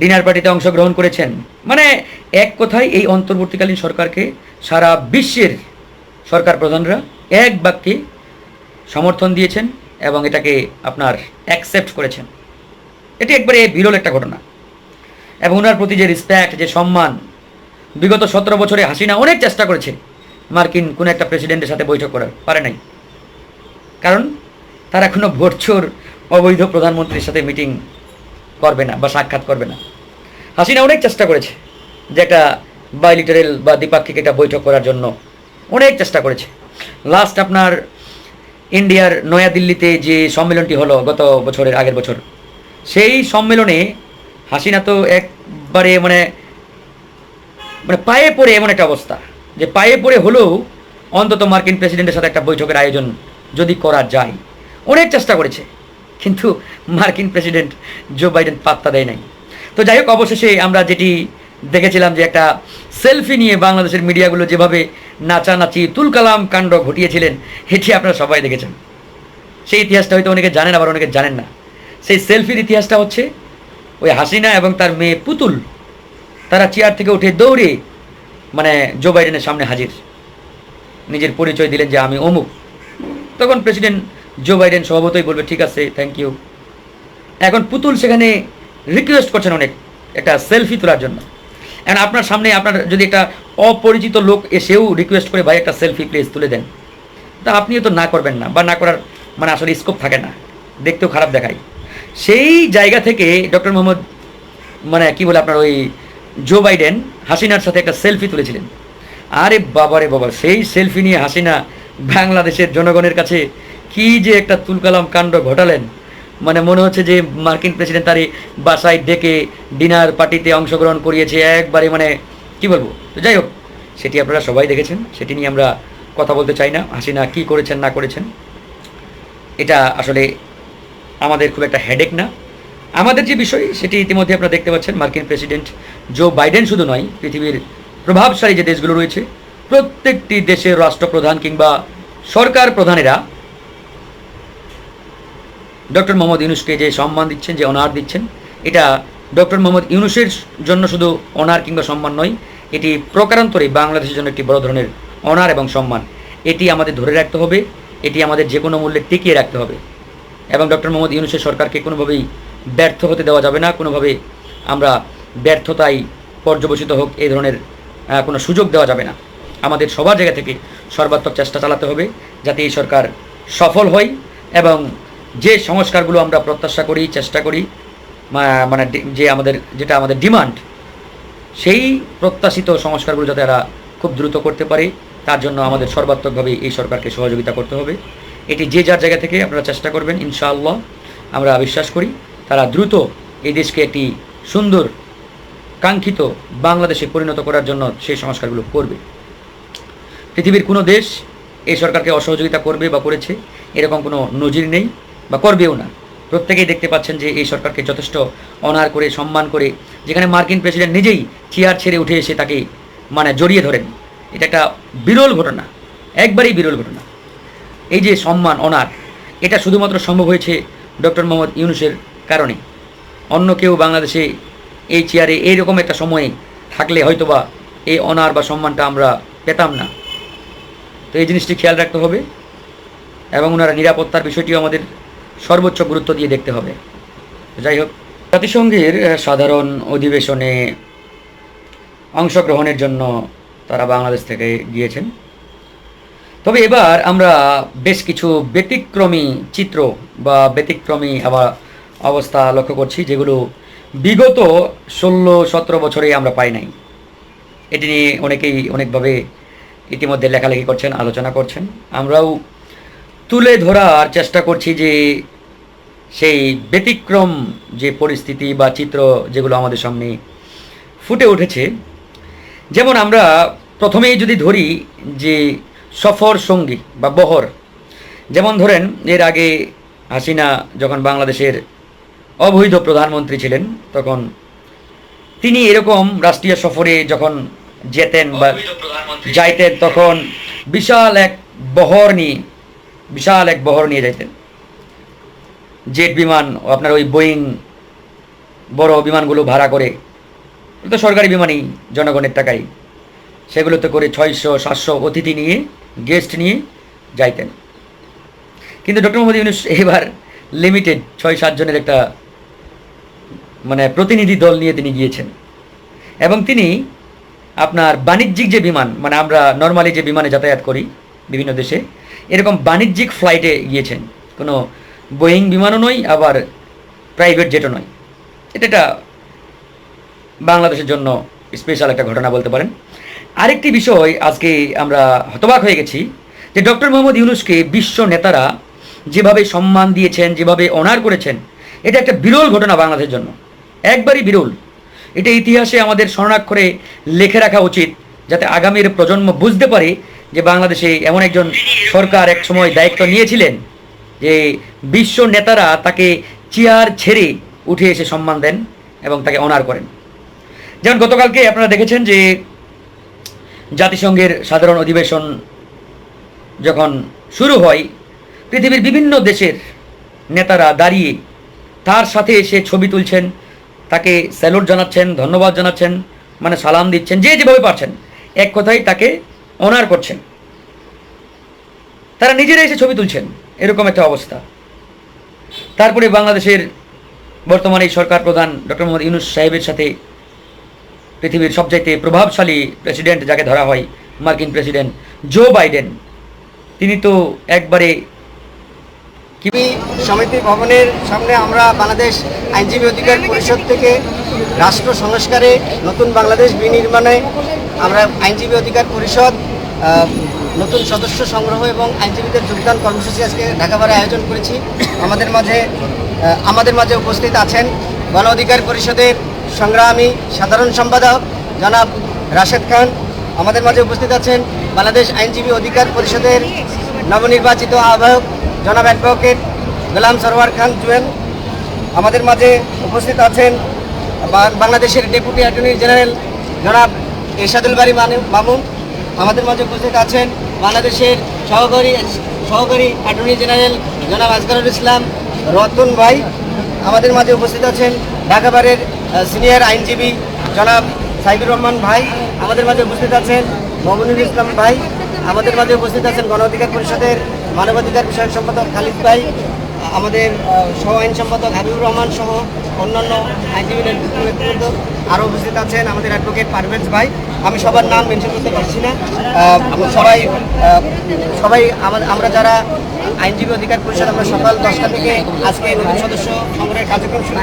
Dinner পার্টিতে অংশগ্রহণ করেছেন। মানে এক কথায় এই অন্তর্বর্তীকালীন সরকারকে সারা বিশ্বের সরকার প্রধানরা এক বাক্যে সমর্থন দিয়েছেন এবং এটাকে আপনার অ্যাকসেপ্ট করেছেন। এটি একবারে বিরল একটা ঘটনা। এবং ওনার প্রতি যে রেসপেক্ট যে সম্মান, বিগত সতেরো বছরে হাসিনা অনেক চেষ্টা করেছে মার্কিন কোনো একটা প্রেসিডেন্টের সাথে বৈঠক করার, পারে নাই। কারণ তারা এখনও ভোটচোর অবৈধ প্রধানমন্ত্রীর সাথে মিটিং করবে না বা সাক্ষাৎ করবে না। হাসিনা অনেক চেষ্টা করেছে যে একটা বাইলিটারেল বা দ্বিপাক্ষিক একটা বৈঠক করার জন্য। অনেক চেষ্টা করেছে। লাস্ট আপনার ইন্ডিয়ার নয়াদিল্লিতে যে সম্মেলনটি হলো গত বছরের আগের বছর, সেই সম্মেলনে হাসিনা তো একবারে মানে মানে পায়ে পড়ে এমন একটা অবস্থা যে পায়ে পড়ে হলেও অন্তত মার্কিন প্রেসিডেন্টের সাথে একটা বৈঠকের আয়োজন যদি করা যায়। অনেক চেষ্টা করেছে, কিন্তু মার্কিন প্রেসিডেন্ট জো বাইডেন পাত্তা দেয় নাই। তো যাই হোক, অবশেষে আমরা যেটি দেখেছিলাম যে একটা সেলফি নিয়ে বাংলাদেশের মিডিয়াগুলো যেভাবে নাচানাচি, তুলকালাম কাণ্ড ঘটিয়েছিলেন এটি আপনারা সবাই দেখেছেন। সেই ইতিহাসটা হয়তো অনেকে জানেন, আবার অনেকে জানেন না। সেই সেলফির ইতিহাসটা হচ্ছে ওই হাসিনা এবং তার মেয়ে পুতুল। তারা চেয়ার থেকে উঠে দৌড়ে মানে জো বাইডেনের সামনে হাজির। নিজের পরিচয় দিলেন যে আমি অমুক। তখন প্রেসিডেন্ট জো বাইডেন স্বভাবতই বলবে, ঠিক আছে থ্যাংক ইউ এখন পুতুল সেখানে রিকোয়েস্ট করছেন অনেক, একটা সেলফি তোলার জন্য। এখন আপনার সামনে আপনার যদি একটা অপরিচিত লোক এসেও রিকোয়েস্ট করে, ভাই, একটা সেলফি প্লেস তুলে দেন। তা আপনিও তো না করবেন না, বা না করার মানে আসলে স্কোপ থাকে না। দেখতেও খারাপ দেখায়। সেই জায়গা থেকে ডক্টর মোহাম্মদ মানে কি বলে আপনার ওই জো বাইডেন হাসিনার সাথে একটা সেলফি তুলেছিলেন। আরে বাবারে বাবা, সেই সেলফি নিয়ে হাসিনা বাংলাদেশের জনগণের কাছে কি যে একটা তুলকালাম কাণ্ড ঘটালেন? মানে মনে হচ্ছে যে মার্কিন প্রেসিডেন্ট তার এই বাসায় ডেকে ডিনার পার্টিতে অংশগ্রহণ করিয়েছে একবারে মানে কি বলব? তো যাই হোক, সেটি আপনারা সবাই দেখেছেন, সেটি নিয়ে আমরা কথা বলতে চাই না। হাসিনা কি করেছেন, না করেছেন, এটা আসলে আমাদের খুব একটা হেডেক না। আমাদের যে বিষয়, সেটি ইতিমধ্যে আপনারা দেখতে পাচ্ছেন, মার্কিন প্রেসিডেন্ট জো বাইডেন শুধু নয়, পৃথিবীর প্রভাবশালী যে দেশগুলো রয়েছে, প্রত্যেকটি দেশের রাষ্ট্রপ্রধান কিংবা সরকার প্রধানেরা ডক্টর মোহাম্মদ ইউনুসকে যে সম্মান দিচ্ছেন, যে অনার দিচ্ছেন, এটা ডক্টর মোহাম্মদ ইউনুসের জন্য শুধু অনার কিংবা সম্মান নয়, এটি প্রকারান্তরে বাংলাদেশের জন্য একটি বড় ধরনের অনার এবং সম্মান। এটি আমাদের ধরে রাখতে হবে, এটি আমাদের যে কোনো মূল্যে টিকিয়ে রাখতে হবে। এবং ডক্টর মোহাম্মদ ইউনুসের সরকারকে কোনোভাবেই ব্যর্থ হতে দেওয়া যাবে না, কোনোভাবে আমরা ব্যর্থতায় পর্যবসিত হোক এই ধরনের কোনো সুযোগ দেওয়া যাবে না। আমাদের সবার জায়গা থেকে সর্বাত্মক চেষ্টা চালাতে হবে, যাতে এই সরকার সফল হয় এবং যে সংস্কারগুলো আমরা প্রত্যাশা করি, চেষ্টা করি মানে যে আমাদের, যেটা আমাদের ডিমান্ড, সেই প্রত্যাশিত সংস্কারগুলো যাতে এরা খুব দ্রুত করতে পারে, তার জন্য আমাদের সর্বাত্মকভাবে এই সরকারকে সহযোগিতা করতে হবে। এটি যে যার জায়গা থেকে আপনারা চেষ্টা করবেন, ইনশাআল্লাহ, আমরা বিশ্বাস করি, তারা দ্রুত এই দেশকে একটি সুন্দর, কাঙ্ক্ষিত বাংলাদেশে পরিণত করার জন্য সেই সংস্কারগুলো করবে। পৃথিবীর কোনো দেশ এই সরকারকে অসহযোগিতা করবে বা করেছে, এরকম কোনো নজির নেই। বা করবেও না। প্রত্যেকেই দেখতে পাচ্ছেন যে এই সরকারকে যথেষ্ট অনার করে, সম্মান করে, যেখানে মার্কিন প্রেসিডেন্ট নিজেই চেয়ার ছেড়ে উঠে এসে তাকে মানে জড়িয়ে ধরেন। এটা একটা বিরল ঘটনা, একবারেই বিরল ঘটনা। এই যে সম্মান, অনার, এটা শুধুমাত্র সম্ভব হয়েছে ডক্টর মোহাম্মদ ইউনুসের কারণে। অন্য কেউ বাংলাদেশে এই চেয়ারে এইরকম একটা সময়ে থাকলে হয়তোবা এই অনার বা সম্মানটা আমরা পেতাম না। তো এই জিনিসটি খেয়াল রাখতে হবে এবং ওনারা নিরাপত্তার বিষয়টিও আমাদের সর্বোচ্চ গুরুত্ব দিয়ে দেখতে হবে। যাই হোক, জাতিসংঘের সাধারণ অধিবেশনে অংশগ্রহণের জন্য তারা বাংলাদেশ থেকে গিয়েছেন। তবে এবার আমরা বেশ কিছু ব্যতিক্রমী চিত্র বা ব্যতিক্রমী আবার অবস্থা লক্ষ্য করছি, যেগুলো বিগত ষোলো সতেরো বছরে আমরা পাই নাই। এটি নিয়ে অনেকেই অনেকভাবে ইতিমধ্যে লেখালেখি করছেন, আলোচনা করছেন। আমরাও তুলে ধরার চেষ্টা করছি যে সেই ব্যতিক্রম যে পরিস্থিতি বা চিত্র যেগুলো আমাদের সামনে ফুটে উঠেছে যেমন আমরা প্রথমেই যদি ধরি যে সফর সঙ্গী বা বহর যেমন ধরেন এর আগে হাসিনা যখন বাংলাদেশের অবৈধ প্রধানমন্ত্রী ছিলেন তখন তিনি এরকম রাষ্ট্রীয় সফরে যখন যেতেন বা যাইতেন তখন বিশাল এক বহর নিয়ে বিশাল এক বহর নিয়ে যাইতেন। জেট বিমান, আপনার ওই বোয়িং বড় বিমানগুলো ভাড়া করে তো সরকারি বিমানই, জনগণের টাকায় সেগুলোতে করে ছয়শো, সাতশো অতিথি নিয়ে গেস্ট নিয়ে যাইতেন। কিন্তু ডক্টর মোহাম্মদ ইউনুস এবার লিমিটেড ছয় সাতজনের একটা মানে প্রতিনিধি দল নিয়ে তিনি গিয়েছেন। এবং তিনি আপনার বাণিজ্যিক যে বিমান মানে আমরা নর্মালি যে বিমানে যাতায়াত করি বিভিন্ন দেশে, এরকম বাণিজ্যিক ফ্লাইটে গিয়েছেন। কোনো বোয়িং বিমানও নয়, আবার প্রাইভেট জেটও নয়। এটা বাংলাদেশের জন্য স্পেশাল একটা ঘটনা বলতে পারেন। আরেকটি বিষয়, আজকে আমরা হতবাক হয়ে গেছি যে ডক্টর মোহাম্মদ ইউনুসকে বিশ্ব নেতারা যেভাবে সম্মান দিয়েছেন, যেভাবে অনার করেছেন, এটা একটা বিরল ঘটনা বাংলাদেশের জন্য। একবারই বিরল। এটা ইতিহাসে আমাদের স্মরণাক্ষরে লিখে রাখা উচিত, যাতে আগামীর প্রজন্ম বুঝতে পারে যে বাংলাদেশে এমন একজন সরকার এক সময় দায়িত্ব নিয়েছিলেন। যে বিশ্ব নেতারা তাকে চেয়ার ছেড়ে উঠে এসে সম্মান দেন এবং তাকে অনার করেন। যেমন গতকালকে আপনারা দেখেছেন যে জাতিসংঘের সাধারণ অধিবেশন যখন শুরু হয়, পৃথিবীর বিভিন্ন দেশের নেতারা দাঁড়িয়ে তার সাথে এসে ছবি তুলছেন, তাকে স্যালুট জানাচ্ছেন, ধন্যবাদ জানাচ্ছেন মানে সালাম দিচ্ছেন, যে যেভাবে পারছেন, এক কথায় তাকে অনার করছেন। তারা নিজেরা এসে ছবি তুলছেন। এরকম একটা অবস্থা। তারপরে বাংলাদেশের বর্তমানে সরকার প্রধান ডক্টর মোহাম্মদ ইউনুস সাহেবের সাথে পৃথিবীর সবচাইতে প্রভাবশালী প্রেসিডেন্ট যাকে ধরা হয় মার্কিন প্রেসিডেন্ট জো বাইডেন। তিনি তো একবারে কিবি সমিতি ভবনের সামনে আমরা বাংলাদেশ আইনজীবী অধিকার পরিষদ থেকে রাষ্ট্র সংস্কারে নতুন বাংলাদেশ বিনির্মাণে আমরা আইনজীবী অধিকার পরিষদ নতুন সদস্য সংগ্রহ এবং আইনজীবীদের যোগদান কর্মসূচি আজকে ঢাকাবারে আয়োজন করেছি। আমাদের মাঝে আমাদের মাঝে উপস্থিত আছেন গণ অধিকার পরিষদের সংগ্রামী সাধারণ সম্পাদক জনাব রাশেদ খান। আমাদের মাঝে উপস্থিত আছেন বাংলাদেশ আইনজীবী অধিকার পরিষদের নবনির্বাচিত আহ্বায়ক জনাব অ্যাডভোকেট গোলাম সরওয়ার খান জুয়েল। আমাদের মাঝে উপস্থিত আছেন বাংলাদেশের ডেপুটি অ্যাটর্নি জেনারেল জনাব এরশাদুল বাড়ি মামুন। আমাদের মাঝে উপস্থিত আছেন বাংলাদেশের সহকারী সহকারী অ্যাটর্নি জেনারেল জনাব আজগরুল ইসলাম রতন ভাই। আমাদের মাঝে উপস্থিত আছেন ঢাকাবারের সিনিয়র আইনজীবী জনাব সাইদুর রহমান ভাই। আমাদের মাঝে উপস্থিত আছেন মমিনুল ইসলাম ভাই। আমাদের মাঝে উপস্থিত আছেন গণ অধিকার পরিষদের মানবাধিকার বিষয়ক সম্পাদক খালিদ ভাই। আমাদের সহ আইন সম্পাদক হাবিবুর রহমান সহ অন্যান্য আইনজীবী নেতৃত্ব আরও উপস্থিত আছেন আমাদের অ্যাডভোকেট পারভেজ ভাই। আমি সবার নাম মেনশন করতে পারছি না। সবাই সবাই আমা- আমরা যারা আইনজীবী অধিকার পরিষদ, আমরা সকাল দশটা থেকে আজকে নতুন সদস্য সংগ্রহের কার্যক্রম শুরু